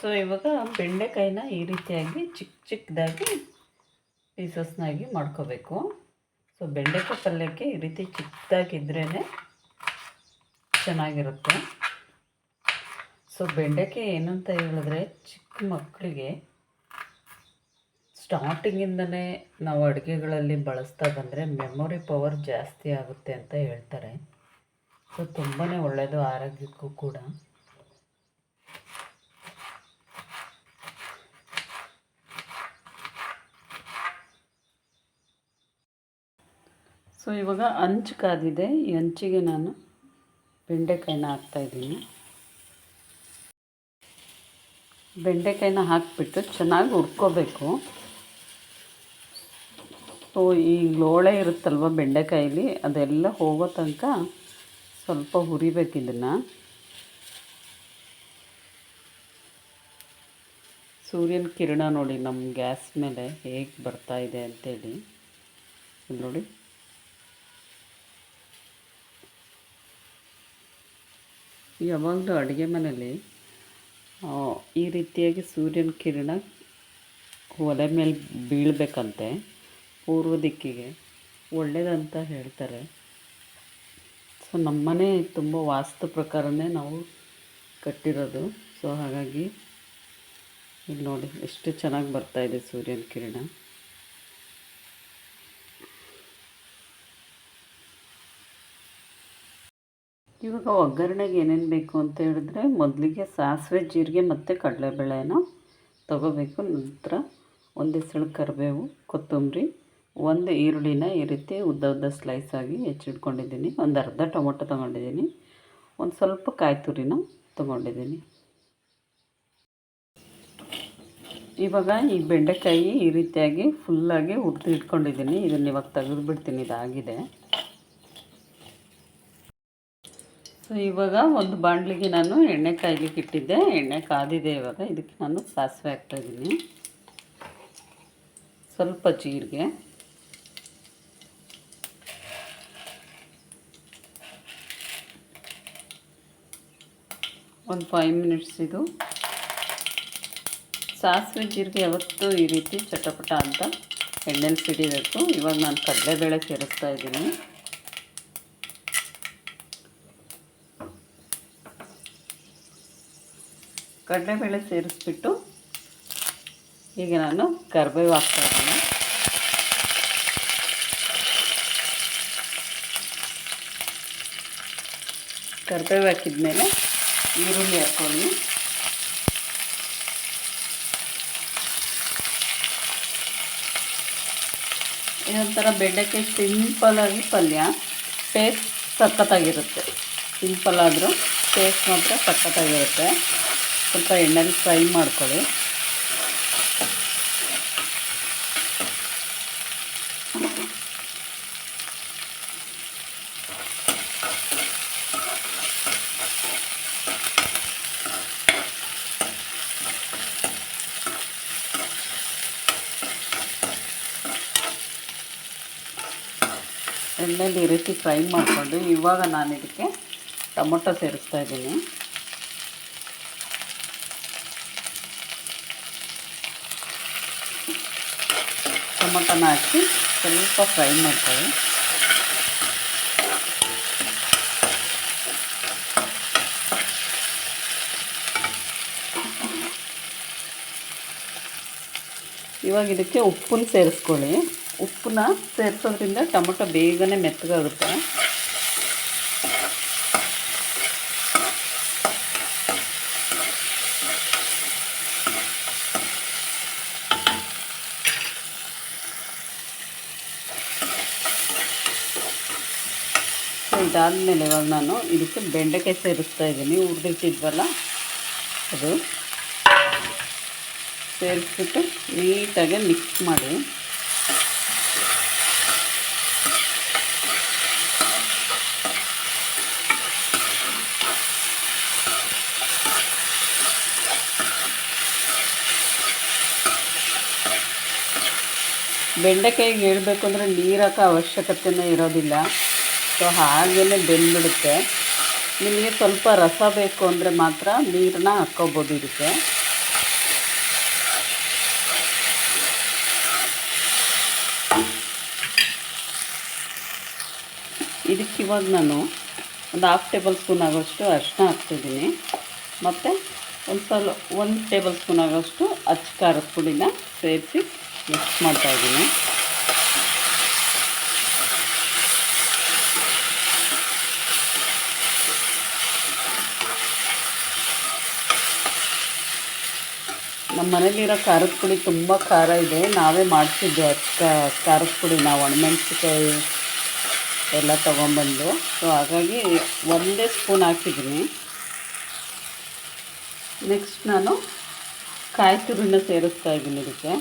So ಇವಾಗ ಬೆಂಡೆಕಾಯಿನ ಈ ರೀತಿಯಾಗಿ ಚಿಕ್ಕ ಚಿಕ್ಕದಾಗಿ ಪೀಸಸ್ನಾಗಿ ಮಾಡ್ಕೋಬೇಕು. ಸೊ ಬೆಂಡೆಕಾಯಿ ಪಲ್ಯಕ್ಕೆ ಈ ರೀತಿ ಚಿಕ್ಕದಾಗಿದ್ರೇ ಚೆನ್ನಾಗಿರುತ್ತೆ. ಸೊ ಬೆಂಡೆಕಾಯಿ ಏನು ಅಂತ ಹೇಳಿದ್ರೆ ಚಿಕ್ಕ ಮಕ್ಕಳಿಗೆ ಸ್ಟಾರ್ಟಿಂಗಿಂದನೇ ನಾವು ಅಡುಗೆಗಳಲ್ಲಿ ಬಳಸ್ತಾ ಬಂದರೆ ಮೆಮೊರಿ ಪವರ್ ಜಾಸ್ತಿ ಆಗುತ್ತೆ ಅಂತ ಹೇಳ್ತಾರೆ. ಸೊ ತುಂಬಾ ಒಳ್ಳೆಯದು, ಆರೋಗ್ಯಕ್ಕೂ ಕೂಡ. ಸೊ ಇವಾಗ ಹಂಚು ಕಾದಿದೆ ಈ ಹಂಚಿಗೆ ನಾನು ಬೆಂಡೆಕಾಯಿನ ಹಾಕ್ತಾಯಿದ್ದೀನಿ ಬೆಂಡೆಕಾಯಿನ ಹಾಕಿಬಿಟ್ಟು ಚೆನ್ನಾಗಿ ಹುರ್ಕೋಬೇಕು. ಸೊ ಈ ಲೋಳೆ ಇರುತ್ತಲ್ವ ಬೆಂಡೆಕಾಯಲ್ಲಿ ಅದೆಲ್ಲ ಹೋಗೋ ತನಕ ಸ್ವಲ್ಪ ಹುರಿಬೇಕು ಇದನ್ನು. ಸೂರ್ಯನ ಕಿರಣ ನೋಡಿ ನಮ್ಮ ಗ್ಯಾಸ್ ಮೇಲೆ ಹೇಗೆ ಬರ್ತಾ ಇದೆ ಅಂತೇಳಿ. ನೋಡಿ. ಯಾವಾಗಲೂ ಅಡುಗೆ ಮನೇಲಿ ಈ ರೀತಿಯಾಗಿ ಸೂರ್ಯನ ಕಿರಣ ಒಲೆ ಮೇಲೆ ಬೀಳಬೇಕಂತೆ ಪೂರ್ವ ದಿಕ್ಕಿಗೆ. ಒಳ್ಳೆಯದಂತ ಹೇಳ್ತಾರೆ. ಸೊ ನಮ್ಮನೆ ತುಂಬ ವಾಸ್ತು ಪ್ರಕಾರನೇ ನಾವು ಕಟ್ಟಿರೋದು. ಸೊ ಹಾಗಾಗಿ ಇಲ್ಲಿ ನೋಡಿ, ಎಷ್ಟು ಚೆನ್ನಾಗಿ ಬರ್ತಾ ಇದೆ ಸೂರ್ಯನ ಕಿರಣ. ಇವಾಗ ಒಗ್ಗರಣೆಗೆ ಏನೇನು ಬೇಕು ಅಂತ ಹೇಳಿದ್ರೆ ಮೊದಲಿಗೆ ಸಾಸಿವೆ, ಜೀರಿಗೆ ಮತ್ತು ಕಡಲೆಬೇಳೆನ ತಗೋಬೇಕು. ನಂತರ ಒಂದು ಸಳು ಕರಿಬೇವು, ಕೊತ್ತಂಬರಿ, ಒಂದು ಈರುಳ್ಳಿನ ಈ ರೀತಿ ಉದ್ದ ಉದ್ದ ಸ್ಲೈಸ್ ಆಗಿ ಹೆಚ್ಚಿಟ್ಕೊಂಡಿದ್ದೀನಿ. ಒಂದು ಅರ್ಧ ಟೊಮೊಟೊ ತೊಗೊಂಡಿದ್ದೀನಿ. ಒಂದು ಸ್ವಲ್ಪ ಕಾಯಿ ತುರಿನ ತೊಗೊಂಡಿದ್ದೀನಿ. ಇವಾಗ ಈ ಬೆಂಡೆಕಾಯಿ ಈ ರೀತಿಯಾಗಿ ಫುಲ್ಲಾಗಿ ಹುರಿದು ಇಟ್ಕೊಂಡಿದ್ದೀನಿ. ಇದನ್ನು ಇವಾಗ ತೆಗೆದುಬಿಡ್ತೀನಿ. ಇದಾಗಿದೆ. ಸೊ ಇವಾಗ ಒಂದು ಬಾಣಲಿಗೆ ನಾನು ಎಣ್ಣೆ ಕಾಯ್ಲಿಕ್ಕೆ ಇಟ್ಟಿದ್ದೆ. ಎಣ್ಣೆ ಕಾದಿದೆ ಇವಾಗ. ಇದಕ್ಕೆ ನಾನು ಸಾಸಿವೆ ಹಾಕ್ತಾಯಿದ್ದೀನಿ ಸ್ವಲ್ಪ ಜೀರಿಗೆ. ಒಂದು ಫೈವ್ ಮಿನಿಟ್ಸ್ ಇದು. ಸಾಸಿವೆ ಜೀರಿಗೆ ಯಾವತ್ತೂ ಈ ರೀತಿ ಚಟಪಟ ಅಂತ ಎಣ್ಣೆಲಿ ಸಿಡಿಬೇಕು. ಇವಾಗ ನಾನು ಕಡಲೆಬೇಳೆ ಸೇರಿಸ್ತಾ ಇದ್ದೀನಿ. ಕಡಲೆಬೇಳೆ ಸೇರಿಸ್ಬಿಟ್ಟು ಈಗ ನಾನು ಕರ್ಬೇವು ಹಾಕ್ತಾ ಇದ್ದೀನಿ ಹಾಕಿದ ಹಾಕಿದ್ಮೇಲೆ ಈರುಳ್ಳಿ ಹಾಕ್ಕೊಳ್ಳಿ ಇದೊಂಥರ ಬೆಂಡೆಕಾಯಿ ಸಿಂಪಲಾಗಿ ಪಲ್ಯ, ಟೇಸ್ಟ್ ಸಖತ್ತಾಗಿರುತ್ತೆ. ಸಿಂಪಲ್ ಆದರೂ ಟೇಸ್ಟ್ ಮಾತ್ರ ಸಖತ್ತಾಗಿರುತ್ತೆ. ಸ್ವಲ್ಪ ಎಣ್ಣೆಲಿ ಫ್ರೈ ಮಾಡ್ಕೊಳ್ಳಿ. ಎಣ್ಣೆಲಿ ಈ ರೀತಿ ಫ್ರೈ ಮಾಡಿಕೊಂಡು ಇವಾಗ ನಾನು ಇದಕ್ಕೆ ಟೊಮೊಟೊ ಸೇರಿಸ್ತಾ ಇದ್ದೀನಿ. ಟೊಮೊಟೊನ ಹಾಕಿ ಸ್ವಲ್ಪ ಫ್ರೈ ಮಾಡ್ತೇವೆ. ಇವಾಗ ಇದಕ್ಕೆ ಉಪ್ಪನ್ನು ಸೇರಿಸ್ಕೊಳ್ಳಿ. ಉಪ್ಪನ್ನ ಸೇರಿಸೋದ್ರಿಂದ ಟೊಮೊಟೊ ಬೇಗನೆ ಮೆತ್ತಗಾಗುತ್ತೆ. ಸೊ ಇದಾದಮೇಲೆ ಇವಾಗ ನಾನು ಇದಕ್ಕೆ ಬೆಂಡೆಕಾಯಿ ಸೇರಿಸ್ತಾ ಇದ್ದೀನಿ. ಹುರಿದಿಟ್ಟಿದ್ವಲ್ಲ ಅದು. ಸೇರಿಸ್ಬಿಟ್ಟು ನೀಟಾಗಿ ಮಿಕ್ಸ್ ಮಾಡಿ. ಬೆಂಡೆಕಾಯಿಗೆ ಹೇಳಬೇಕು ಅಂದರೆ ನೀರು ಅವಶ್ಯಕತೆನೇ ಇರೋದಿಲ್ಲ. ಸೊ ಹಾಗೇ ಬೆಂದ್ಬಿಡುತ್ತೆ. ನಿಮಗೆ ಸ್ವಲ್ಪ ರಸ ಬೇಕು ಅಂದರೆ ಮಾತ್ರ ನೀರನ್ನ ಹಾಕ್ಕೋಬೋದು ಇದಕ್ಕೆ. ಇದಕ್ಕೆ ಇವಾಗ ನಾನು ಒಂದು ಹಾಫ್ ಟೇಬಲ್ ಸ್ಪೂನ್ ಆಗೋಷ್ಟು ಅರಿಶಿನ ಹಾಕ್ತಿದ್ದೀನಿ. ಮತ್ತು ಒಂದು ಸಲ ಒಂದು ಟೇಬಲ್ ಸ್ಪೂನ್ ಆಗೋಷ್ಟು ಅಚ್ಚ ಖಾರದ ಪುಡಿನ ಸೇರಿಸಿ ಮಿಕ್ಸ್ ಮಾಡ್ತಾಯಿದ್ದೀನಿ ನಮ್ಮ ಮನೇಲಿರೋ ಖಾರದ ಪುಡಿ ತುಂಬ ಖಾರ ಇದೆ. ನಾವೇ ಮಾಡ್ತಿದ್ದೆ ಅಕ್ಕ ಖಾರದ ಪುಡಿ. ನಾವು ಒಣಮೆಣ್ಸಿಕಾಯಿ ಎಲ್ಲ ತೊಗೊಂಬಂದು ಸೊ ಹಾಗಾಗಿ ಒಂದೇ ಸ್ಪೂನ್ ಹಾಕಿದ್ದೀನಿ. ನೆಕ್ಸ್ಟ್ ನಾನು ಕಾಯಿ ತುರಿನ ಸೇರಿಸ್ತಾ ಇದ್ದೀನಿ ಇದಕ್ಕೆ.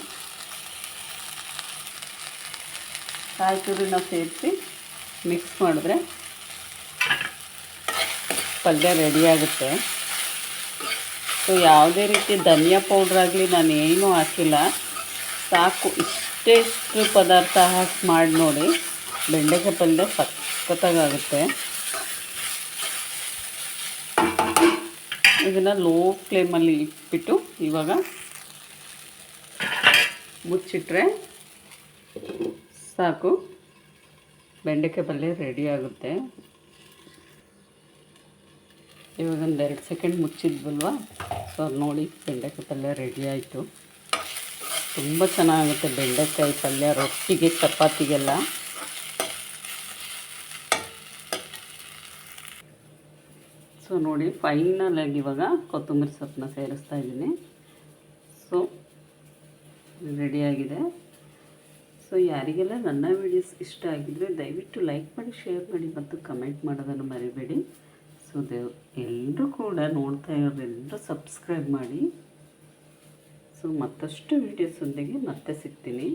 ಕಾಯಿ ತುರಿನ ಸೇರಿಸಿ ಮಿಕ್ಸ್ ಮಾಡಿದ್ರೆ ಪಲ್ಯ ರೆಡಿ ಆಗುತ್ತೆ. ಸೊ, ಯಾವುದೇ ರೀತಿ ಧನಿಯಾ ಪೌಡ್ರ್ ಆಗಲಿ ನಾನು ಏನೂ ಹಾಕಿಲ್ಲ. ಸಾಕು, ಇಷ್ಟೇ ಇಷ್ಟು ಪದಾರ್ಥ ಹಾಕಿ ಮಾಡಿ ನೋಡಿ. ಬೆಂಡೆಕಾಯಿ ಪಲ್ಯ ಸಖತ್ತಾಗುತ್ತೆ ಇದನ್ನು ಲೋ ಫ್ಲೇಮಲ್ಲಿ ಇಟ್ಬಿಟ್ಟು ಇವಾಗ ಮುಚ್ಚಿಟ್ರೆ ಸಾಕು. ಬೆಂಡೆಕಾಯಿ ಪಲ್ಯ ರೆಡಿ ಆಗುತ್ತೆ. ಇವಾಗ ಒಂದು ಎರಡು ಸೆಕೆಂಡ್ ಮುಚ್ಚಿದ್ವಲ್ವಾ? ಸೊ ನೋಡಿ ಬೆಂಡೆಕಾಯಿ ಪಲ್ಯ ರೆಡಿ ಆಯಿತು. ತುಂಬ ಚೆನ್ನಾಗುತ್ತೆ ಬೆಂಡೆಕಾಯಿ ಪಲ್ಯ, ರೊಟ್ಟಿಗೆ, ಚಪಾತಿಗೆಲ್ಲ. ಸೊ ನೋಡಿ ಫೈನಲ್ ಆಗಿ ಇವಾಗ ಕೊತ್ತಂಬರಿ ಸೊಪ್ಪನ್ನ ಸೇರಿಸ್ತಾ ಇದ್ದೀನಿ. ಸೊ ರೆಡಿಯಾಗಿದೆ ಸೊ ಯಾರಿಗೆಲ್ಲ ನನ್ನ ವಿಡಿಯೋಸ್ ಇಷ್ಟ ಆಗಿದ್ರೆ ದಯವಿಟ್ಟು ಲೈಕ್ ಮಾಡಿ ಶೇರ್ ಮಾಡಿ ಮತ್ತು ಕಮೆಂಟ್ ಮಾಡೋದನ್ನು ಮರಿಬೇಡಿ. ಸೊ ದೇವ್ ಎಲ್ಲರೂ ಕೂಡ ನೋಡ್ತಾ ಇರೋರೆಲ್ಲರೂ ಸಬ್ಸ್ಕ್ರೈಬ್ ಮಾಡಿ. ಸೊ ಮತ್ತಷ್ಟು ವೀಡಿಯೋಸೊಂದಿಗೆ ಮತ್ತೆ ಸಿಗ್ತೀನಿ.